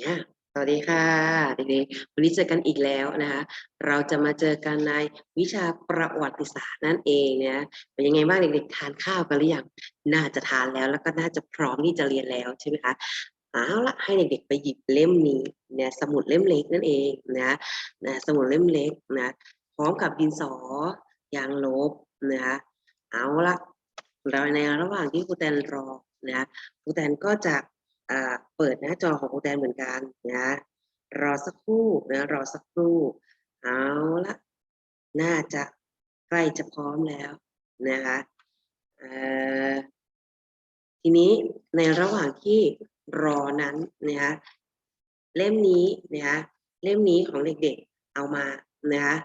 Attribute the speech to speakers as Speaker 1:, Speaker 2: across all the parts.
Speaker 1: อ่าสวัสดีค่ะเด็กๆวันนี้เจอกันอีกแล้วนะคะ เราจะมาเจอกันในวิชาประวัติศาสตร์นั่นเองนะเป็นยังไงบ้างเด็กๆทานข้าวกันหรือยังน่าจะทานแล้วแล้วก็น่าจะพร้อมที่จะเรียนแล้วใช่ไหมคะเอาละให้เด็กๆไปหยิบเล่มนี้เนี่ยสมุดเล่มเล็กนั่นเองนะนะสมุดเล่มเล็กนะพร้อมกับดินสอยางลบนะคะเอาละเราในระหว่างที่ครูแตนรอนะครูแตนก็จะ เปิดหน้าจอของครูแตนเหมือนกันนะรอสักครู่นะรอสักครู่เอาละน่าจะใกล้จะพร้อมแล้วนะคะทีนี้ในระหว่างที่รอนั้นนะคะเล่มนี้นะคะเล่มนี้ของเด็กๆเอามานะคะ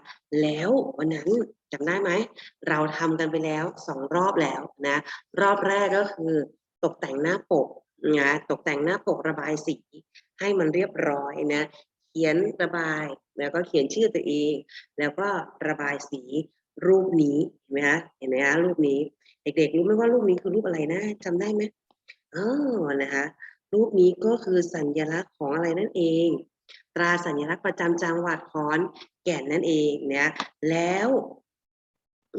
Speaker 1: แล้ววันนั้นจำได้ไหม เราทำกันไปแล้วสองรอบแล้วนะ รอบแรกก็คือตกแต่งหน้าปก นะตกแต่งหน้าปกระบายสีให้มันเรียบร้อยนะ เขียนระบายแล้วก็เขียนชื่อตัวเอง แล้วก็ระบายสีรูปนี้เห็นไหมคะเห็นไหมคะรูปนี้ เด็กๆรู้ไหมว่ารูปนี้คือรูปอะไรนะจำได้ไหมอ๋อนะคะรูปนี้ก็คือสัญลักษณ์ของอะไรนั่นเอง ตราสัญลักษณ์ประจำจังหวัดขอนแก่นนั่นเองนะแล้ว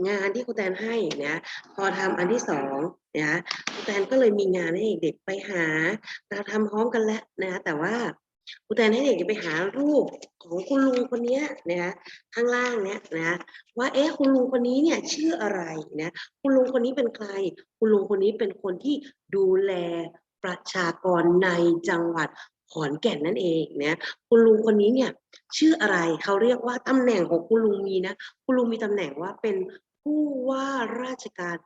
Speaker 1: งานที่ครูแตนให้นะพอทำอันที่สองนะครูแตนก็เลยมีงานให้เด็กไปหาเราทำพร้อมกันแล้วนะแต่ว่าครูแตนให้เด็กไปหารูปของคุณลุงคนนี้นะคะข้างล่างเนี้ยนะว่าเอ๊ะคุณลุงคนนี้เนี่ยชื่ออะไรนะคุณลุงคนนี้เป็นใคร คุณลุงคนนี้เป็นคนที่ดูแลประชากรในจังหวัดขอนแก่นนั่นเองนะคุณลุงคนนี้เนี่ยชื่ออะไรเขาเรียกว่าตำแหน่งของคุณลุงมีนะคุณลุงมีตำแหน่งว่าเป็นผู้ว่าราชการ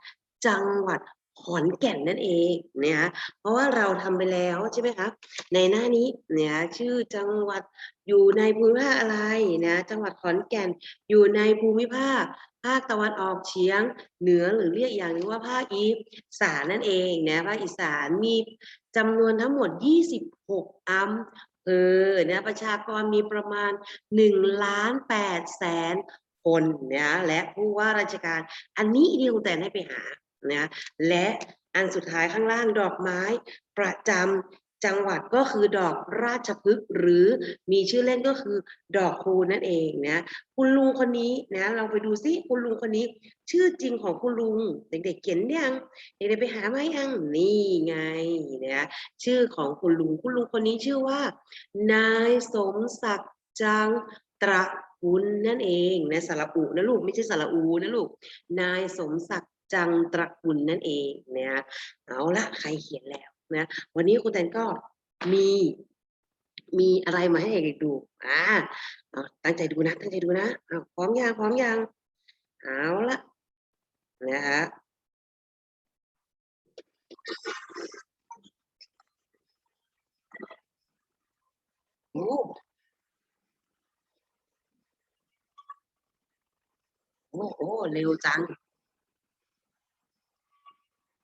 Speaker 1: จังหวัด ขอนแก่นนั่นเองเนี่ยเพราะว่าเราทำไปแล้วใช่ไหมคะในหน้านี้เนี่ยชื่อจังหวัดอยู่ในภูมิภาคอะไรนะจังหวัดขอนแก่นอยู่ในภูมิภาค ภาคตะวันออกเฉียง เหนือหรือเรียกอย่างนึงว่าภาคอีสานนั่นเองนะภาคอีสานมีจำนวนทั้งหมด 26อำเภอนะประชากรมีประมาณ1ล้าน8แสนคนนะและผู้ว่าราชการอันนี้ที่ครูแตนให้ไปหา นะและอันสุดท้ายข้างล่างดอกไม้ประจำจังหวัดก็คือดอกราชพฤกษ์หรือมีชื่อเล่นก็คือดอกคูนั่นเองนะคุณลุงคนนี้นะเราไปดูซิคุณลุงคนนี้ ชื่อจริงของคุณลุงเด็กๆเขียนยังเด็กๆไปหาไหมยังนี่ไงนะชื่อของคุณลุงคุณลุงคนนี้ชื่อว่า นายสมศักดิ์จังตระกุลนั่นเองนะสระอุนะลูกไม่ใช่สระอูนะลูกนายสมศักดิ์ จังตระกุลนั่นเองนะเอาละใครเขียนแล้วนะวันนี้ครูแตนก็มีมีอะไรมาให้เด็กดูอ่าเอาตั้งใจดูนะตั้งใจดูนะเอาพร้อมยังพร้อมยังเอาละนะคะโอ้โอ้โอ้เร็วจัง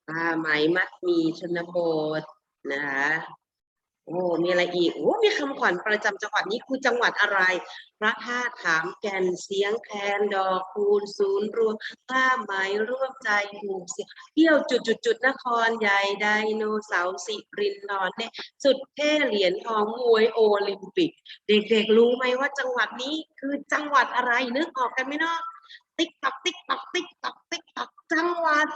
Speaker 1: ผ้าไหมมัดมีชนบทนะคะโอ้ มีอะไรอีก โอ้ มีคำขวัญประจำจังหวัดนี้คือจังหวัดอะไร พระธาตุขามแก่นเสียงแคนดอกคูณศูนย์รวมผ้าไหมร่วมใจหมู่เสียงเที่ยวจุดจุดจุดนครใหญ่ไดโนเสาร์สิรินทรเนี่ยสุดเท่เหรียญทองมวยโอลิมปิก เด็กๆรู้ไหมว่าจังหวัดนี้คือจังหวัดอะไรนึกออกกันไหมเนาะติ๊กตักติ๊กตักติ๊กตักติ๊กตักจังหวัด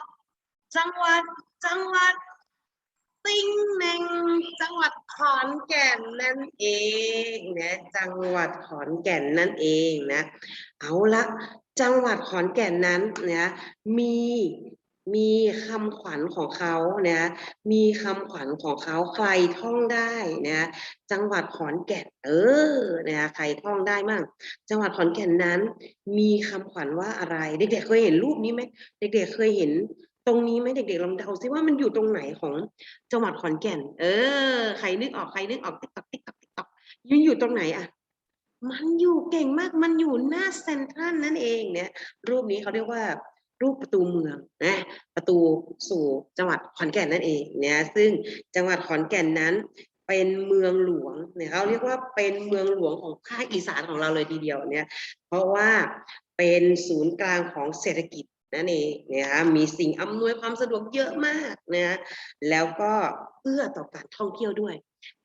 Speaker 1: จังหวัดจังหวัดติ้งเน่งจังหวัดขอนแก่นนั่นเองนะจังหวัดขอนแก่นนั่นเองนะ เอาละจังหวัดขอนแก่นนั้นนะมีมีคำขวัญของเขานะมีคำขวัญของเขาใครท่องได้นะจังหวัดขอนแก่นเออนะใครท่องได้มั่งจังหวัดขอนแก่นนั้น มีคำขวัญว่าอะไร เด็กๆเคยเห็นรูปนี้ไหมเด็กๆเคยเห็น ตรงนี้ไหมเด็กๆลองเดาซิว่ามันอยู่ตรงไหนของจังหวัดขอนแก่น เออ ใครนึกออกใครนึกออกติ๊กตอกติ๊กตอกติ๊กตอกยืนอยู่ตรงไหนอะมันอยู่เก่งมากมันอยู่หน้าเซ็นทรัลนั่นเองเนี่ย รูปนี้เขาเรียกว่า รูปประตูเมืองนะประตูสู่จังหวัดขอนแก่นนั่นเองเนี่ยซึ่งจังหวัดขอนแก่นนั้นเป็นเมืองหลวงเนี่ยเขาเรียกว่าเป็นเมืองหลวงของภาคอีสานของเราเลยทีเดียวเนี่ยเพราะว่าเป็นศูนย์กลางของเศรษฐกิจ นั่นเองนะคะมีสิ่งอำนวยความสะดวกเยอะมากนะแล้วก็เอื้อต่อการท่องเที่ยวด้วย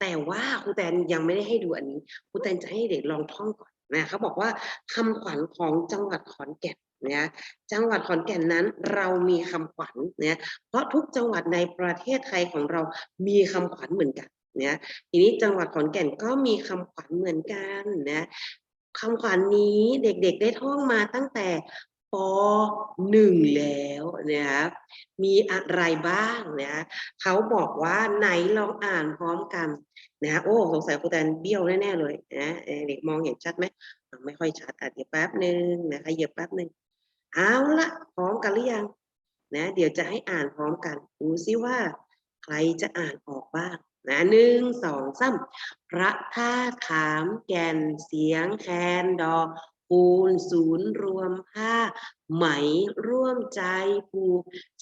Speaker 1: แต่ว่าครูแตนยังไม่ได้ให้ดูอันนี้ครูแตนจะให้เด็กลองท่องก่อนนะเขาบอกว่าคำขวัญของจังหวัดขอนแก่นนะจังหวัดขอนแก่นนั้นเรามีคำขวัญนะเพราะทุกจังหวัดในประเทศไทยของเรามีคำขวัญเหมือนกันนะทีนี้จังหวัดขอนแก่นก็มีคำขวัญเหมือนกันนะคำขวัญนี้เด็กๆได้ท่องมาตั้งแต่ ปหนึ่งแล้วนะครับมีอะไรบ้างนะเขาบอกว่าไหนลองอ่านพร้อมกันนะโอ้สงสัยครูแตนเบี้ยวแน่ๆเลยนะเด็กมองเห็นชัดไหมไม่ค่อยชัดอะเดี๋ยวแป๊บหนึ่งนะคะเหยียบแป๊บหนึ่งเอาละพร้อมกันหรือยังนะเดี๋ยวจะให้อ่านพร้อมกันดูซิว่า ใครจะอ่านออกบ้างนะหนึ่งสองสามพระธาตุขามแก่นเสียงแคนดอ กปูนศูนย์รวมผ้าไหมร่วมใจผู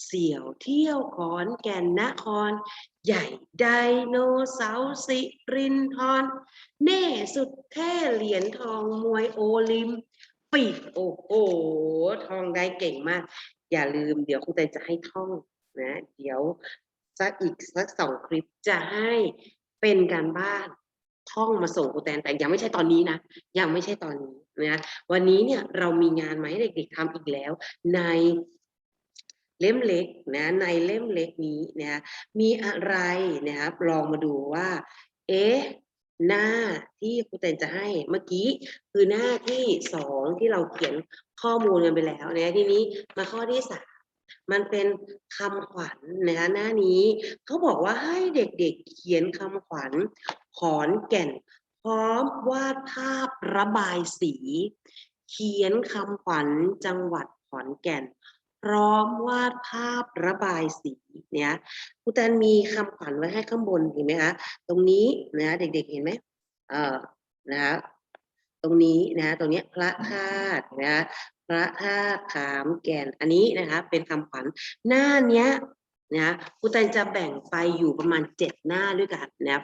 Speaker 1: เสี่ยวเที่ยวขอนแก่นนคร ใหญ่ไดโนเสาร์สิรินทรแน่สุดแท้เหรียญทองมวยโอลิมปิกโอ้โหทองได้เก่งมาก อย่าลืมเดี๋ยวครูแตนจะให้ท่องนะ เดี๋ยวสักอีกสักสองคลิปจะให้เป็นการบ้าน ท่องมาส่งครูแตนแต่ยังไม่ใช่ตอนนี้นะยังไม่ใช่ตอนนี้นะวันนี้เนี่ยเรามีงานมาให้เด็กๆทำอีกแล้ว ในเล่มเล็กนะในเล่มเล็กนี้นะมีอะไรนะครับลองมาดูว่า เอ๊ะหน้าที่ครูแตนจะให้เมื่อกี้คือหน้าที่สองที่เราเขียนข้อมูลกันไปแล้วนะทีนี้มาข้อที่สาม มันเป็นคำขวัญนะคะหน้านี้เขาบอกว่าให้เด็กๆเขียนคำขวัญขอนแก่น พร้อมวาดภาพระบายสี เขียนคำขวัญจังหวัดขอนแก่น พร้อมวาดภาพระบายสีเนี่ยครูแตนมีคำขวัญไว้ให้ข้างบนเห็นไหมคะตรงนี้นะเด็กๆเห็นไหมเออนะคะตรงนี้นะตรงเนี้ยพระธาตุนะ พระธาตุขามแก่นอันนี้นะคะเป็นคำขวัญหน้าเนี้ยนะครูแตนจะแบ่งไปอยู่ประมาณเจ็ดหน้าด้วยกันนะ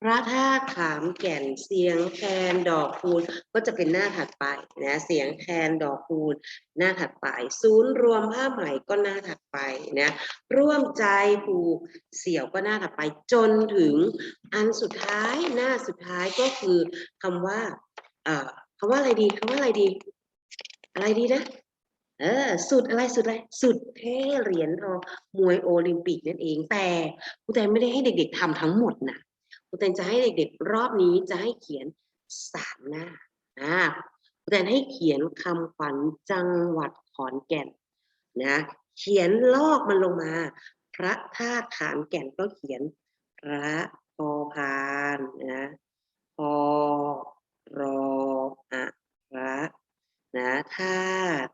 Speaker 1: พระธาตุขามแก่นเสียงแคนดอกคูณก็จะเป็นหน้าถัดไปนะเสียงแคนดอกคูณหน้าถัดไป ศูนย์รวมผ้าไหมก็หน้าถัดไปนะร่วมใจผูกเสี่ยวก็หน้าถัดไป จนถึงอันสุดท้ายหน้าสุดท้ายก็คือคำว่าเอ่อคำว่าอะไรดีคำว่าอะไรดี อะไรดีนะ เออสุดอะไรสุดอะไรสุดเท่เหรียญทองมวยโอลิมปิกนั่นเอง แต่ครูแตนไม่ได้ให้เด็ก ๆทำทั้งหมดนะครูแตนจะให้เด็ก ๆ รอบนี้จะให้เขียนสามหน้าอ่าครูแตนให้เขียนคำขวัญจังหวัดขอนแก่นนะเขียนลอกมันลงมา พระธาตุขามแก่นก็เขียนพระพอพานนะพอรออะพระ นะธาตุ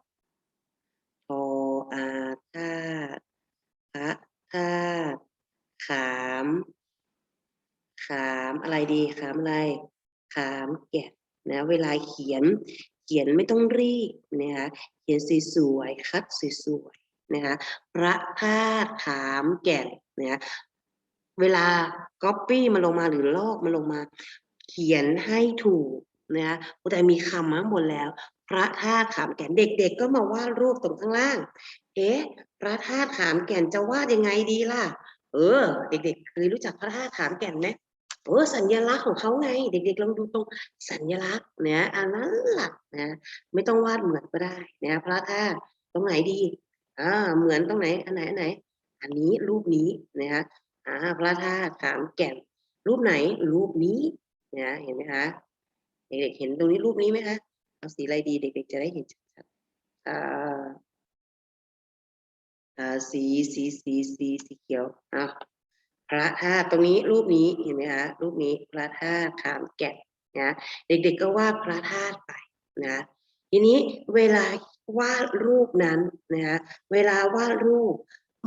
Speaker 1: พออาธาตุพระธาตุขาม ขามอะไรดีขามอะไร ขามแก่นนะเวลาเขียนเขียนไม่ต้องรีบนะคะเขียนสวยๆคัดสวยๆนะคะพระธาตุขามแก่นนะคะเวลาก๊อปปี้มาลงมาหรือลอกมาลงมา เขียนให้ถูกนะคะแต่มีคำมาหมดแล้ว พระธาตุขามแก่นเด็กๆ ก็มาวาดรูปตรงข้างล่าง เอ๊ะ พระธาตุขามแก่นจะวาดยังไงดีล่ะ เออ เด็กๆเคยรู้จักพระธาตุขามแก่นไหมเออสัญลักษณ์ของเขาไง เด็กๆลองดูตรงสัญลักษณ์เนี่ยอันนั้นหลักนะไม่ต้องวาดเหมือนก็ได้นะพระธาตุตรงไหนดีอ่าเหมือนตรงไหนอันไหนอันไหน อันนี้รูปนี้นะคะอ่าพระธาตุขามแก่น รูปไหนรูปนี้นะเห็นไหมคะเด็กๆเห็นตรงนี้รูปนี้ไหมคะ เอาสีอะไรดีเด็กๆจะได้เห็นชัดๆอ่าอ่าสีสีสีสีสีเขียวอ่าพระธาตุตรงนี้รูปนี้เห็นไหมคะรูปนี้พระธาตุขามแก่นนะเด็กๆก็วาดพระธาตุไปนะทีนี้เวลาวาดรูปนั้นนะเวลาวาดรูป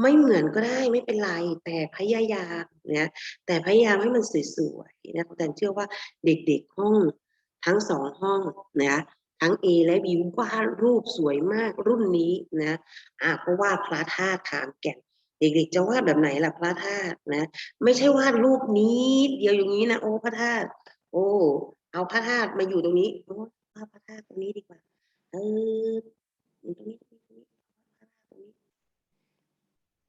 Speaker 1: ไม่เหมือนก็ได้ไม่เป็นไรแต่พยายามนะแต่พยายามให้มันสวยๆนะแต่เชื่อว่าเด็กๆห้องทั้งสองห้องนะ ทั้ง A และ B วาดรูปสวยมากรุ่นนี้นะอะก็วาดพระธาตุถามแก่นเด็กๆจะวาดแบบไหนล่ะพระธาตุนะ ไม่ใช่วาดรูปนี้เดียวอย่างนี้นะโอ้พระธาตุโอ้เอาพระธาตุมาอยู่ตรงนี้โอ้วาดพระธาตุตรงนี้ดีกว่าเออตรงนี้ตรงนี้ตรงนี้พระธาตุตรงนี้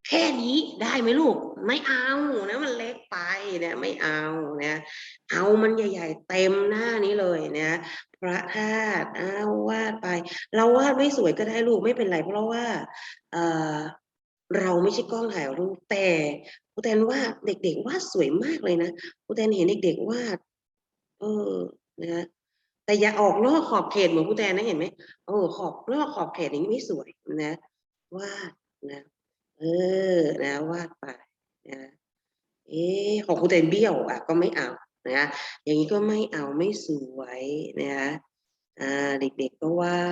Speaker 1: แค่นี้ได้ไหมลูก ไม่เอานะมันเล็กไปนะไม่เอานะเอามันใหญ่ ๆ เต็มหน้านี้เลยนะพระธาตุอ้าววาดไป เราวาดไม่สวยก็ได้ลูกไม่เป็นไรเพราะว่าเออเราไม่ใช่กล้องถ่ายรูปแต่ครูแตนว่าเด็ก ๆวาดสวยมากเลยนะครูแตนเห็นเด็ก ๆวาดเออนะแต่อย่าออกนอกขอบเขตเหมือนครูแตนนะเห็นไหมโอ้ขอบนอกขอบเขตอย่างนี้ไม่สวยนะวาดนะ ออ นะวาดไปนะเอ๊ของคุณเตนเบี้ยวอะก็ไม่เอานะอย่างนี้ก็ไม่เอาไม่สวยนะคะอ่าเด็กๆก็วา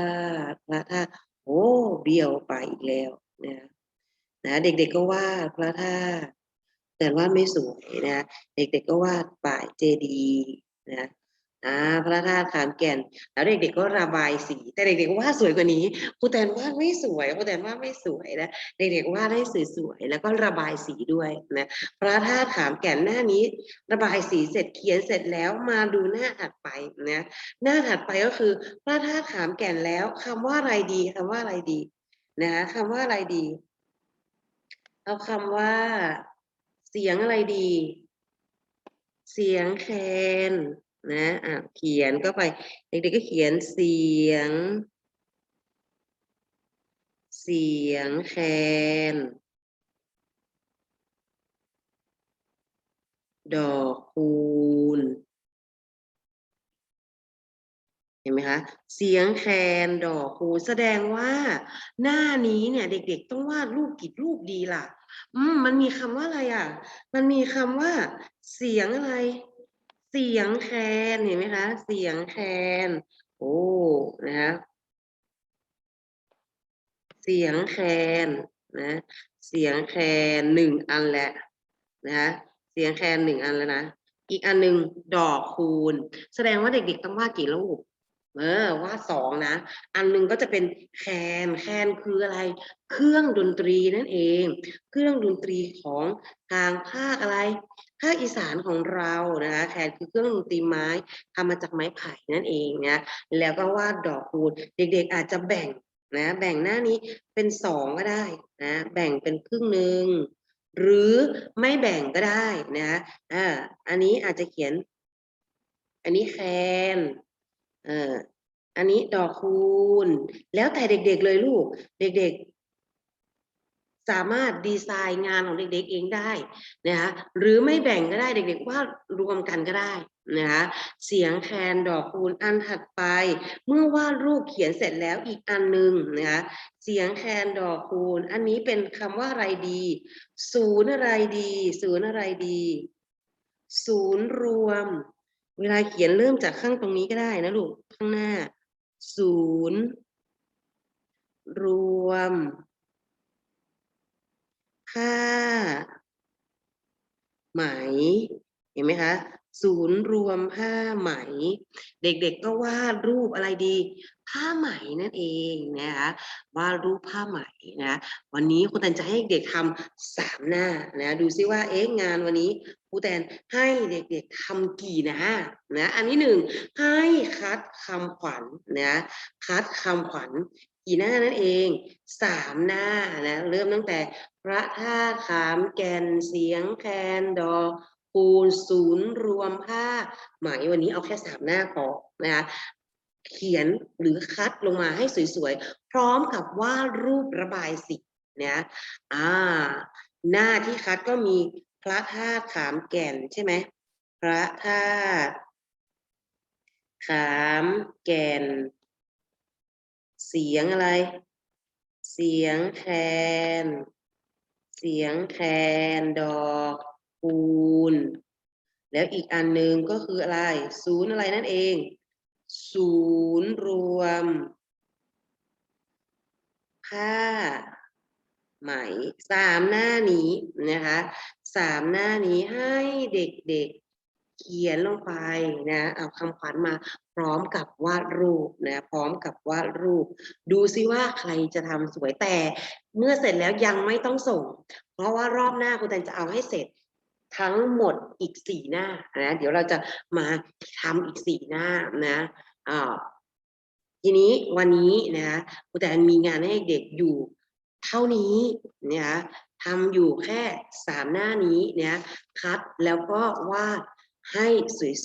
Speaker 1: ดพระธาตุโอ้เบี้ยวไปอีกแล้วนะนะเด็กๆก็วาดพระธาตุแต่ว่าไม่สวยนะเด็กๆก็วาดป่ายเจดีนะ อ่าพระธาตุขามแก่น แล้วเด็กๆก็ระบายสี แต่เด็กๆวาดสวยกว่านี้ครูแตนวาดไม่สวยครูแตนวาดไม่สวยนะเด็กๆวาดให้สวยๆแล้วก็ระบายสีด้วยนะพระธาตุขามแก่นหน้านี้ ระบายสีเสร็จเขียนเสร็จแล้วมาดูหน้าถัดไปนะหน้าถัดไปก็คือพระธาตุขามแก่นแล้วคำว่าอะไรดีคำว่าอะไรดีนะคำว่าอะไรดี เอาคำว่า เสียงอะไรดี เสียงแคน นะอะเขียนก็ไปเด็กๆก็เขียนเสียง เสียงแคนดอกคูณเห็นไหมคะ เสียงแคนดอกคูณแสดงว่า หน้านี้เนี่ย เด็ก ๆ ต้องวาดรูปกี่รูปดีล่ะ อืมมันมีคำว่าอะไรอะ มันมีคำว่า เสียงอะไร เสียงแคนเห็นไหมคะ เสียงแคนโอ้นะคะเสียงแคนนะ เสียงแคนหนึ่งอันแหละนะคะเสียงแคนหนึ่งอันแล้วนะอีกอันหนึ่งดอกคูณ แสดงว่าเด็กๆต้องวาดกี่รูป เออวาสองนะ อันหนึงก็จะเป็นแคนแคนคืออะไร เครื่องดนตรีนั่นเอง เครื่องดนตรีของทางภาคอะไรภาคอีสานของเรานะคะแคนคือเครื่องดนตรีไม้ทำมาจากไม้ไผ่นั่นเองนะแล้วก็วาดดอกคูณเด็กๆอาจจะแบ่งนะแบ่งหน้านี้เป็นสองก็ได้นะแบ่งเป็นครึ่งหนึ่งหรือไม่แบ่งก็ได้นะอ่าอันนี้อาจจะเขียน อันนี้แคน อ่ออันนี้ดอกคูณ แล้วแต่เด็กๆเลยลูก เด็กๆ สามารถดีไซน์งานของเด็กๆเองได้นะคะหรือไม่แบ่งก็ได้เด็กๆว่ารวมกันก็ได้นะคะเสียงแคนดอกคูณอันถัดไป เมื่อวาดรูปเขียนเสร็จแล้วอีกอันหนึ่งนะคะเสียงแคนดอกคูณ อันนี้เป็นคำว่าอะไรดี ศูนย์อะไรดี ศูนย์อะไรดี ศูนย์รวม เวลาเขียนเริ่มจากข้างตรงนี้ก็ได้นะลูก ข้างหน้า ศูนย์ รวม ค่า ไหม เห็นไหมคะ ศูนย์รวมผ้าไหม เด็กๆก็วาดรูปอะไรดี ผ้าไหมนั่นเองนะคะวาดรูปผ้าไหมนะวันนี้ครูแตนจะให้เด็กทำสามหน้านะดูซิว่าเอ๊ะงานวันนี้ครูแตนให้เด็กๆทำกี่หน้านะอันที่หนึ่งให้คัดคำขวัญนะคัดคำขวัญกี่หน้านั่นเองสามหน้านะเริ่มตั้งแต่พระธาตุขามแก่นเสียงแคนดอก คูณศูนย์รวมผ้าไหมวันนี้เอาแค่สามหน้าพอนะคะเขียนหรือคัดลงมาให้สวยๆ พร้อมกับวาดรูประบายสีนะอ่า หน้าที่คัดก็มีพระธาตุขามแก่นใช่ไหมพระธาตุขามแก่น เสียงอะไร เสียงแคน เสียงแคนดอก คูณ แล้วอีกอันหนึ่งก็คืออะไร ศูนย์อะไรนั่นเอง ศูนย์รวม ผ้าไหมสามหน้านี้นะคะสามหน้านี้ให้เด็กๆเขียนลงไปนะเอาคำขวัญมาพร้อมกับวาดรูปนะพร้อมกับวาดรูป ดูซิว่าใครจะทำสวยแต่ เมื่อเสร็จแล้วยังไม่ต้องส่ง เพราะว่ารอบหน้าคุณแตนจะเอาให้เสร็จ ทั้งหมดอีกสี่หน้านะเดี๋ยวเราจะมาทำอีกสี่หน้านะอ่าทีนี้วันนี้นะครูแตนมีงานให้เด็กอยู่เท่านี้นะคะทำอยู่แค่สามหน้านี้เนี่ยคัดแล้วก็วาดให้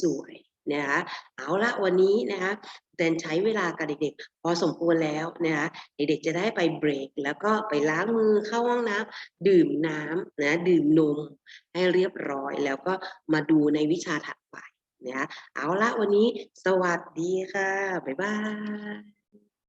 Speaker 1: สวยๆ นะคะเอาละวันนี้นะคะแตนใช้เวลากับเด็กๆ พอสมควรแล้วนะคะเด็กๆจะได้ไปเบรก แล้วก็ไปล้างมือเข้าห้องน้ำดื่มน้ำนะดื่มนมให้เรียบร้อยแล้วก็มาดูในวิชาถัดไปนะคะเอาละวันนี้สวัสดีค่ะ บ๊ายบาย